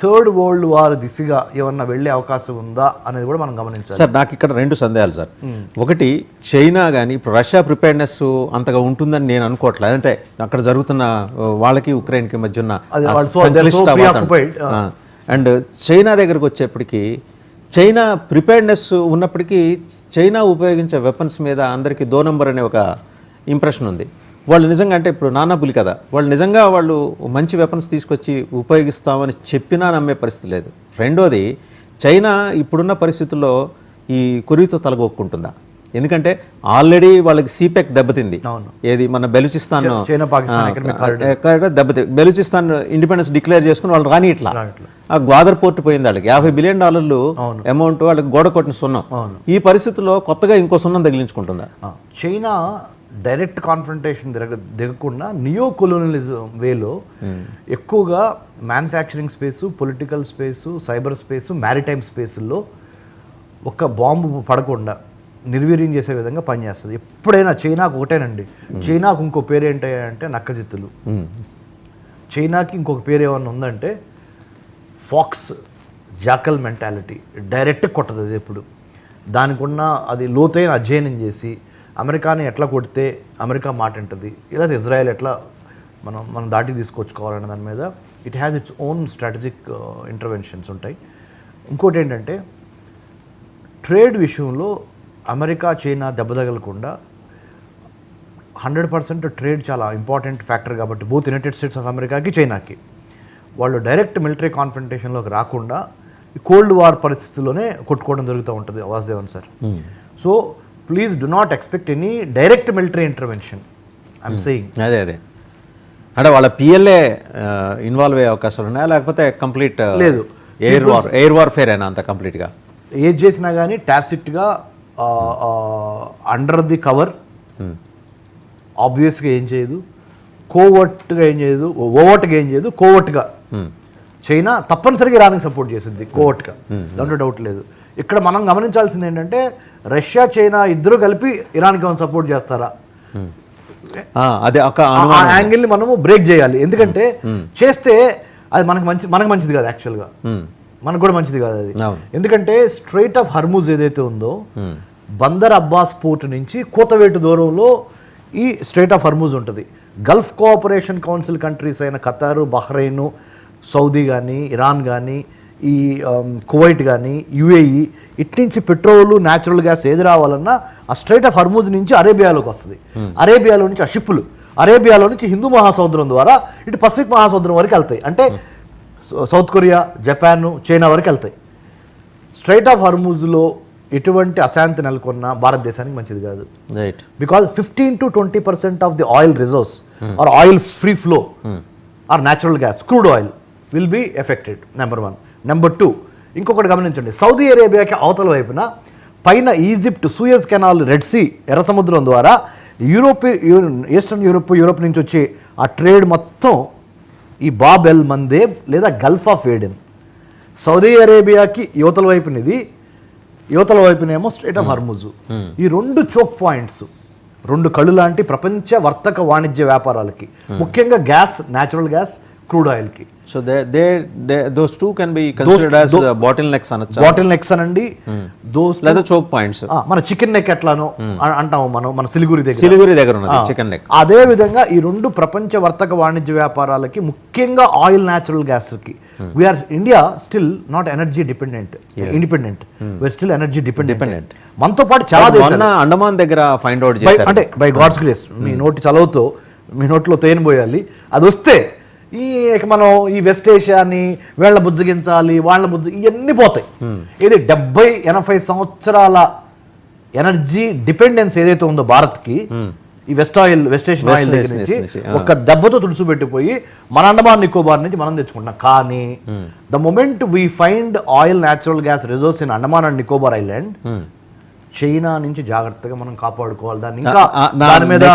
Third world war దిశగా ఏమన్నా వెళ్ళే అవకాశం ఉందా అనేది కూడా మనం గమనించాలి. సార్ నాకు ఇక్కడ రెండు సందేహాలు సార్. ఒకటి చైనా కానీ ఇప్పుడు రష్యా ప్రిపేర్నెస్ అంతగా ఉంటుందని నేను అనుకోవట్లేదు. అంటే అక్కడ జరుగుతున్న వాళ్ళకి ఉక్రెయిన్కి మధ్య ఉన్న. అండ్ చైనా దగ్గరకు వచ్చేప్పటికి చైనా ప్రిపేర్నెస్ ఉన్నప్పటికీ చైనా ఉపయోగించే వెపన్స్ మీద అందరికీ దో నంబర్ అనే ఒక ఇంప్రెషన్ ఉంది. వాళ్ళు నిజంగా అంటే ఇప్పుడు నానా పులి కదా వాళ్ళు నిజంగా వాళ్ళు మంచి వెపన్స్ తీసుకొచ్చి ఉపయోగిస్తామని చెప్పినా నమ్మే పరిస్థితి లేదు. రెండోది చైనా ఇప్పుడున్న పరిస్థితుల్లో ఈ కొరియాతో తలగొక్కుంటుందా? ఎందుకంటే ఆల్రెడీ వాళ్ళకి సీపెక్ దెబ్బతింది. అవును. ఏది మన బెలూచిస్తాన్ దెబ్బతింది బెలూచిస్తాన్ ఇండిపెండెన్స్ డిక్లేర్ చేసుకుని వాళ్ళు రాని ఇట్లా. ఆ గ్వాదర్ పోర్ట్ పోయింది వాళ్ళకి. యాభై బిలియన్ డాలర్లు అమౌంట్ వాళ్ళకి గోడ కొట్టిన సున్నం ఈ పరిస్థితుల్లో కొత్తగా ఇంకో సున్నం తగిలించుకుంటుందా? చైనా డైరెక్ట్ కాన్ఫrontation దిగ దిగకుండా నియో కొలోనలిజం వేలో ఎక్కువగా manufacturing space political space cyber space maritime స్పేసుల్లో ఒక బాంబు పడకుండా నిర్వీర్యం చేసే విధంగా పనిచేస్తుంది. ఎప్పుడైనా చైనాకు ఒకటేనండి. చైనాకు ఇంకో పేరు ఏంటంటే నక్కజిత్తులు. చైనాకి ఇంకొక పేరు ఏమన్నా ఉందంటే ఫాక్స్ జాకల్ మెంటాలిటీ. డైరెక్ట్ కొట్టదు అది ఎప్పుడు. దానికి ఉన్న అది లోతైన అధ్యయనం చేసి అమెరికాని ఎట్లా కొడితే అమెరికా మాట ఉంటుంది లేదా ఇజ్రాయెల్ ఎట్లా మనం మనం దాటి తీసుకొచ్చుకోవాలనే దాని మీద it has its own strategic interventions ఉంటాయి. ఇంకోటి ఏంటంటే ట్రేడ్ విషయంలో అమెరికా చైనా దెబ్బతగలకుండా హండ్రెడ్ పర్సెంట్ ట్రేడ్ చాలా ఇంపార్టెంట్ ఫ్యాక్టర్ కాబట్టి బోత్ యునైటెడ్ స్టేట్స్ ఆఫ్ అమెరికాకి చైనాకి. వాళ్ళు డైరెక్ట్ మిలిటరీ కాన్ఫrontationలోకి రాకుండా ఈ కోల్డ్ వార్ పరిస్థితుల్లోనే కొట్టుకోవడం జరుగుతూ ఉంటుంది Vasudevan sir. So please do not expect any direct military intervention I'm saying అదే అదే. అంటే వాళ్ళ పిఎల్ఏ ఇన్వాల్వ్ అయ్యే అవకాశాలు ఉన్నాయా? లేకపోతే కంప్లీట్ లేదు. ఎయిర్ వార్ ఎయిర్ వార్ఫేర్ అయినా అంత కంప్లీట్గా ఏది చేసినా కానీ టాసిట్గా అండర్ ది కవర్ ఆబ్వియస్గా ఏం చేయదు. కోవర్ట్గా ఏం చేయదు. ఓవర్ట్గా ఏం చేయదు. కోవర్ట్గా చైనా తప్పనిసరిగా ఇరాన్కి సపోర్ట్ చేసింది కోవర్ట్గా దాంట్లో డౌట్ లేదు. ఇక్కడ మనం గమనించాల్సింది ఏంటంటే రష్యా చైనా ఇద్దరు కలిపి ఇరాన్కి ఏమైనా సపోర్ట్ చేస్తారా? అదే ఒక యాంగిల్ని మనము బ్రేక్ చేయాలి. ఎందుకంటే చేస్తే అది మనకు మంచి మనకు మంచిది కాదు యాక్చువల్గా. మనకు కూడా మంచిది కాదు అది. ఎందుకంటే స్ట్రైట్ ఆఫ్ హర్మూజ్ ఏదైతే ఉందో బందర్ అబ్బాస్ పోర్ట్ నుంచి కూతవేటు దూరంలో ఈ స్ట్రైట్ ఆఫ్ హర్మూజ్ ఉంటుంది. గల్ఫ్ కోఆపరేషన్ కౌన్సిల్ కంట్రీస్ అయిన ఖతారు బహ్రెయిన్ సౌదీ కానీ ఇరాన్ కానీ ఈ ఆమ్, కువైట్ కానీ యుఏఈ ఇటు నుంచి పెట్రోల్ న్యాచురల్ గ్యాస్ ఏది రావాలన్నా ఆ స్ట్రైట్ ఆఫ్ హర్మూజ్ నుంచి అరేబియాలోకి వస్తుంది. అరేబియాలో నుంచి ఆ షిప్పులు. అరేబియాలో నుంచి హిందూ మహాసముద్రం ద్వారా ఇటు పసిఫిక్ మహాసముద్రం వరకు వెళ్తాయి. అంటే సౌత్ కొరియా జపాన్ చైనా వరకు వెళ్తాయి. స్ట్రైట్ ఆఫ్ హర్మూజ్లో ఎటువంటి అశాంతి నెలకొన్న భారతదేశానికి మంచిది కాదు. Right because fifteen to twenty percent of the oil reserves or oil free flow or natural gas crude oil will be affected number one number two ఇంకొకటి గమనించండి. సౌదీ అరేబియాకి అవతల వైపున పైన Egypt Suez canal red sea ఎర్ర సముద్రం ద్వారా Europe eastern Europe Europe నుంచి వచ్చే ఆ ట్రేడ్ మొత్తం ఈ బాబ్ ఎల్ మందేబ్ లేదా గల్ఫ్ ఆఫ్ ఏడెన్ సౌదీ అరేబియాకి యువతల వైపునిది యువతల వైపునేమో స్ట్రేట్ ఆఫ్ హర్ముజ్ ఈ రెండు చోక్ పాయింట్స్ రెండు కళ్ళు లాంటి ప్రపంచ వర్తక వాణిజ్య వ్యాపారాలకి. ముఖ్యంగా gas natural gas crude ఆయిల్కి. So they they those two can be considered as bottle necks అనొచ్చా? బాటిల్ నెక్స్ అనండి దోస్ లేదా చోక్ పాయింట్స్ మన చికెన్ నెక్ ఎట్లానో అ- అంటాము మనం మన సిలిగురి దగ్గర. సిలిగురి దగ్గర ఉన్నది చికెన్ నెక్. అదే విధంగా ఈ రెండు ప్రపంచ వర్తక వాణిజ్య వ్యాపారాలకి ముఖ్యంగా oil natural గ్యాస్కి we're India still not energy dependent independent we're still energy dependent మనతో పాటు చాలా దేశాలు. అండమాన్ దగ్గర ఫైండ్ అవుట్ చేశారు. అంటే బై గాడ్స్ గ్రేస్ మీ నోటి చలవుతో మీ నోట్లో తేనె పోయాలి. అది వస్తే ఈ మనం ఈ వెస్ట్ ఏషియాని వీళ్ళ బుజ్జగించాలి వాళ్ళ బుజ్జ ఇవన్నీ పోతాయి. ఇది డెబ్బై ఎనభై సంవత్సరాల ఎనర్జీ డిపెండెన్స్ ఏదైతే ఉందో భారత్కి ఈ west oil west Asian oil దగ్గర నుంచి ఒక దెబ్బతో తుడుచుపెట్టిపోయి మన అండమాన్ నికోబార్ నుంచి మనం తెచ్చుకుంటున్నాం. కానీ the moment we find oil natural gas reserves in Andaman and Nicobar island China నుంచి జాగ్రత్తగా మనం కాపాడుకోవాలి. దాన్ని ఇంకా దాని మీద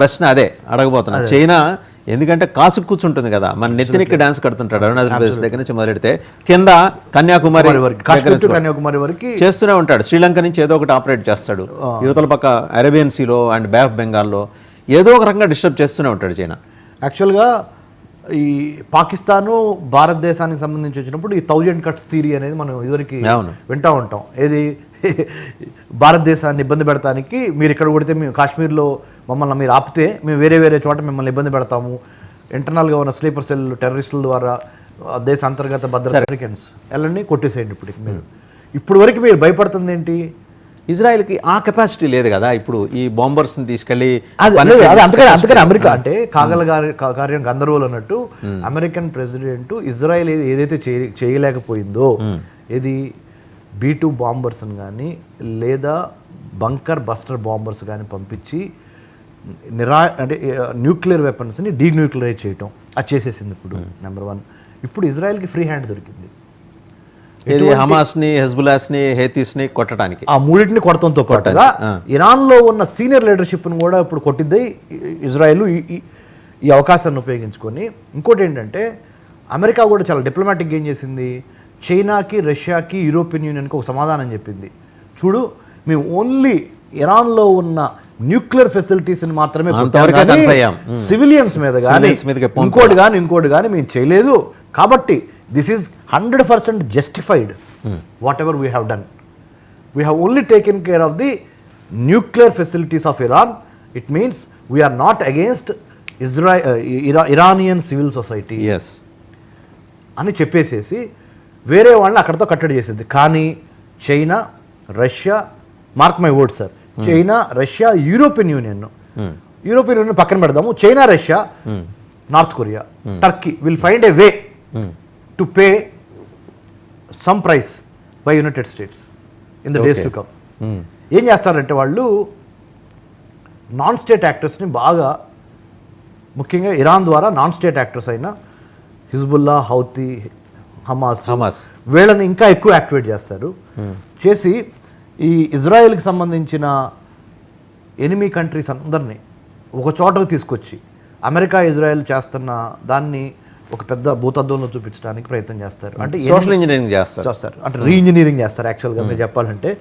ప్రశ్న అదే అడగబోతున్నా. చైనా ఎందుకంటే కాసు కూర్చుంటుంది కదా. మన నెత్తినెక్కి డాన్స్ కడుతుంటాడు అరుణాచల్ ప్రదేశ్ దగ్గర నుంచి మొదలెడితే కింద కన్యాకుమారి కన్యాకుమారి వరకు చేస్తూనే ఉంటాడు. శ్రీలంక నుంచి ఏదో ఒకటి ఆపరేట్ చేస్తాడు. యువతల పక్క అరేబియన్ సీలో అండ్ బ్యాక్ బెంగాల్లో ఏదో ఒక రకంగా డిస్టర్బ్ చేస్తూనే ఉంటాడు చైనా యాక్చువల్గా ఈ పాకిస్తాను భారతదేశానికి సంబంధించి వచ్చినప్పుడు ఈ థౌజండ్ కట్స్ థీరీ అనేది మనం ఇదివరకు. వింటూ ఉంటాం. ఏది? భారతదేశాన్ని ఇబ్బంది పెడతానికి మీరు ఇక్కడ కొడితే మేము కాశ్మీర్లో మమ్మల్ని మీరు ఆపితే మేము వేరే వేరే చోట మిమ్మల్ని ఇబ్బంది పెడతాము. ఇంటర్నల్గా ఉన్న స్లీపర్ సెల్ టెర్రరిస్టుల ద్వారా దేశ అంతర్గత భద్రత అమెరికన్స్ వెళ్ళండి కొట్టేసేయండి ఇప్పుడు మీరు. ఇప్పుడు వరకు మీరు భయపడుతుంది ఏంటి ఇజ్రాయెల్కి ఆ కెపాసిటీ లేదు కదా ఇప్పుడు ఈ బాంబర్స్ని తీసుకెళ్ళి అందుకని అమెరికా అంటే కాగల కార్యం గందరగోళం అన్నట్టు అమెరికన్ ప్రెసిడెంట్ ఇజ్రాయెల్ ఏది- ఏదైతే చేయ- చేయలేకపోయిందో ఇది బీ టూ బాంబర్స్ కానీ లేదా బంకర్ బస్టర్ బాంబర్స్ కానీ పంపించి నిరా అంటే న్యూక్లియర్ వెపన్స్ని డీన్యూక్లియరైజ్ చేయటం. అది చేసేసింది ఇప్పుడు నెంబర్ వన్ ఇప్పుడు ఇజ్రాయెల్కి ఫ్రీ హ్యాండ్ దొరికింది. ఇది హమాస్ని హెజ్బులాస్ని హేతీస్ని కొట్టడానికి? ఆ మూడింటిని కొడతంతో పాటుగా ఇరాన్లో ఉన్న సీనియర్ లీడర్షిప్ను కూడా ఇప్పుడు కొట్టిద్ది ఇ- ఇజ్రాయెల్ ఈ- అవకాశాన్ని ఉపయోగించుకొని. ఇంకోటి ఏంటంటే అమెరికా కూడా చాలా డిప్లొమాటిక్ ఏం చేసింది? చైనాకి రష్యాకి యూరోపియన్ యూనియన్కి ఒక సమాధానం చెప్పింది. చూడు మేము ఓన్లీ ఇరాన్లో ఉన్న న్యూక్లియర్ ఫెసిలిటీస్ని మాత్రమే. సివిలియన్స్ మీద కానీ. ఇంకోటి కానీ ఇంకోటి కానీ మేము చేయలేదు. కాబట్టి this is hundred percent justified whatever we have done we have only taken care of the nuclear facilities of Iran. It means we are not against Israel, uh, Ira- Iranian civil society. Yes అని చెప్పేసేసి వేరే వాళ్ళని అక్కడితో కట్టడి చేసింది. కానీ China Russia mark my word sir China Russia European Union European Union పక్కన పెడదాము. China Russia North Korea Turkey will find a way to pay some price by United States in the days to come ఏం చేస్తారంటే వాళ్ళు non state యాక్టర్స్ని బాగా ముఖ్యంగా Iran ద్వారా non state actors అయిన Hezbollah Houthi Hamas Hamas. వీళ్ళని ఇంకా ఎక్కువ యాక్టివేట్ చేస్తారు. చేసి ఈ ఇజ్రాయెల్కి సంబంధించిన ఎనిమీ కంట్రీస్ అందరినీ ఒక చోటకు తీసుకొచ్చి అమెరికా ఇజ్రాయెల్ చేస్తున్న దాన్ని ఒక పెద్ద భూతద్దంలో చూపించడానికి ప్రయత్నం చేస్తారు. అంటే సోషల్ ఇంజనీరింగ్ చేస్తారు. చేస్తారు. అంటే రీఇంజనీరింగ్ చేస్తారు యాక్చువల్గా మీరు చెప్పాలంటే.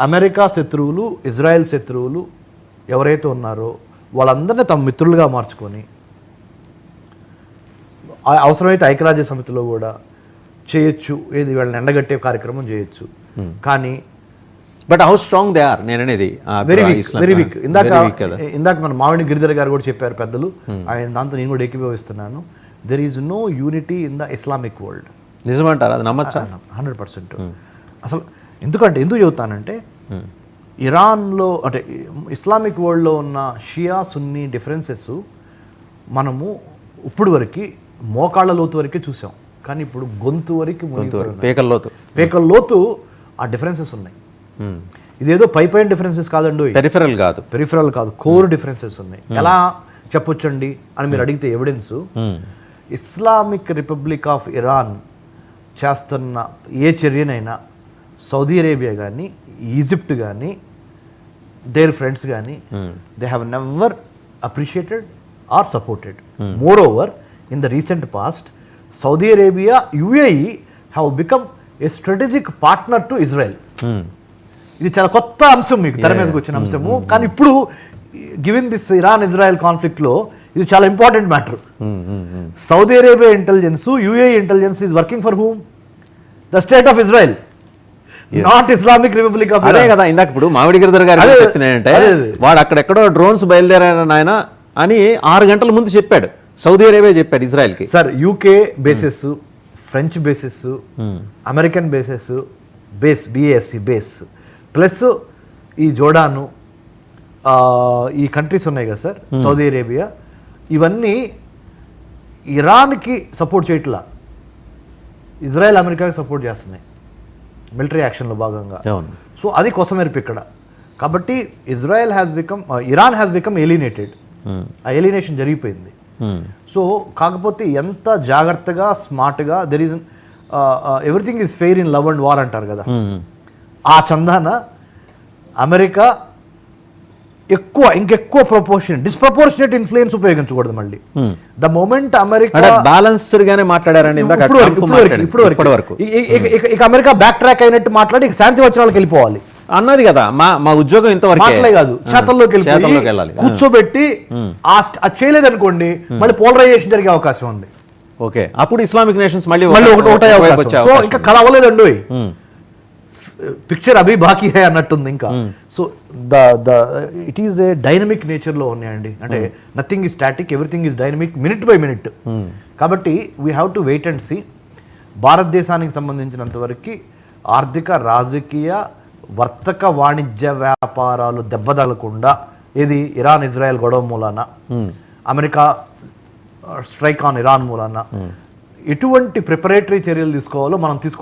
అమెరికా శత్రువులు ఇజ్రాయెల్ శత్రువులు ఎవరైతే ఉన్నారో వాళ్ళందరినీ తమ మిత్రులుగా మార్చుకొని అవసరమైతే ఐక్యరాజ్య సమితిలో కూడా చేయొచ్చు. ఏది వీళ్ళని ఎండగట్టే కార్యక్రమం చేయొచ్చు. కానీ but how strong they are నేను అనేది వెరీ వీక్ వెరీ వీక్ ఇందాక ఇందాక మన మావిడి గిరిధర్ గారు కూడా చెప్పారు పెద్దలు. ఆయన దాంతో నేను కూడా ఏకీభవిస్తున్నాను. There is no unity in the Islamic world నిజమంటారా? అది నమ్మచ్చా? హండ్రెడ్ పర్సెంట్ అసలు ఎందుకంటే ఎందుకు చెబుతానంటే ఇరాన్లో అంటే ఇస్లామిక్ వరల్డ్లో ఉన్న షియా సున్నీ డిఫరెన్సెస్ మనము ఇప్పుడు వరకు మోకాళ్ళ లోతు వరకే చూసాం. కానీ ఇప్పుడు గొంతు వరకు ఉన్నాయి. పేకల్లోతు పేకల లోతు ఆ డిఫరెన్సెస్ ఉన్నాయి. ఇదేదో పై పైన డిఫరెన్సెస్ కాదండి పెరిఫెరల్ కాదు. పెరిఫరల్ కాదు కోర్ డిఫరెన్సెస్ ఉన్నాయి. ఎలా చెప్పొచ్చండి అని మీరు అడిగితే evidence Islamic Republic of Iran చేస్తున్న ఏ చర్యనైనా సౌదీ అరేబియా కానీ ఈజిప్ట్ కానీ దేర్ ఫ్రెండ్స్ కానీ they have never appreciated or supported more over in the recent past Saudi Arabia UAE have become a strategic partner to Israel ఇది చాలా కొత్త అంశం మీకు తెర మీదకి వచ్చిన అంశము. కానీ ఇప్పుడు గివెన్ దిస్ ఇరాన్ ఇజ్రాయెల్ కాన్ఫ్లిక్ట్లో ఇది చాలా important matter. Saudi Arabia intelligence UAE intelligence is working for whom the state of Israel not Islamic Republic of అదే కదా ఇందాక ఇప్పుడు మామిడి గిరిధర్ గారు అదే, చెప్పింది ఏంటంటే అదే, అదే. వాడు అక్కడెక్కడో డ్రోన్స్ బయలుదేరాడు నాయన అని ఆరు గంటల ముందు చెప్పాడు. సౌదీ అరేబియా చెప్పాడు ఇజ్రాయెల్కి. Sir UK bases French bases American bases base BASC base plus ఈ జోడాను ఈ కంట్రీస్ ఉన్నాయి కదా సార్ సౌదీ అరేబియా ఇవన్నీ ఇరాన్కి సపోర్ట్ చేయట్లా. ఇజ్రాయెల్ అమెరికాకి సపోర్ట్ చేస్తున్నాయి. మిలిటరీ యాక్షన్లో భాగంగా. అవును. సో అది కొసమెరుపు ఇక్కడ. కాబట్టి Israel has become Iran has become alienated ఆ ఎలినేషన్ జరిగిపోయింది. Hmm. సో కాకపోతే ఎంత జాగ్రత్తగా స్మార్ట్గా there is everything is fair in love and war అంటారు కదా. Hmm. ఆ చందాన అమెరికా ఎక్కువ ఇంకెక్కువ ప్రపోర్షన్ డిస్ప్రపోర్షనేట్ ఇన్ఫ్లుయెన్స్ ఉపయోగించకూడదు మళ్ళీ. ద మూమెంట్ అమెరికా బ్యాలెన్స్డ్ గానే మాట్లాడారండి ఇందాక ఇప్పుడు వరకు, ఇక- అమెరికా బ్యాక్ ట్రాక్ అయినట్టు మాట్లాడి ఇక శాంతి వచ్చిన వాళ్ళకి వెళ్ళిపోవాలి. అన్నది కదా మా మా ఉద్యోగం ఇంతవరకే. మాటలే కాదు చేతల్లోకి చేతల్లోకి వెళ్ళి వెళ్ళాలి కూర్చోబెట్టి ఆ అది చేయలేదనుకోండి మళ్ళీ పోలరైజేషన్ జరిగే అవకాశం ఉంది. ఓకే. అప్పుడు ఇస్లామిక్ నేషన్స్ మళ్ళీ మళ్ళీ ఒకటి అవకాశం. ఇంకా ఉమ్, పిక్చర్ అభి బాకీ అన్నట్టుంది ఇంకా. So the the it is a dynamic నేచర్లో ఉన్నాయండి. అంటే nothing is static everything is dynamic minute by minute కాబట్టి we have to wait and see భారతదేశానికి సంబంధించినంత వరకు ఆర్థిక రాజకీయ వర్తక వాణిజ్య వ్యాపారాలు దెబ్బతగలకుండా ఇది ఇరాన్ ఇజ్రాయెల్ గొడవ మూలాన అమెరికా స్ట్రైక్ ఆన్ ఇరాన్ మూలాన ఎటువంటి ప్రిపరేటరీ చర్యలు తీసుకోవాలో మనం తీసుకోవడం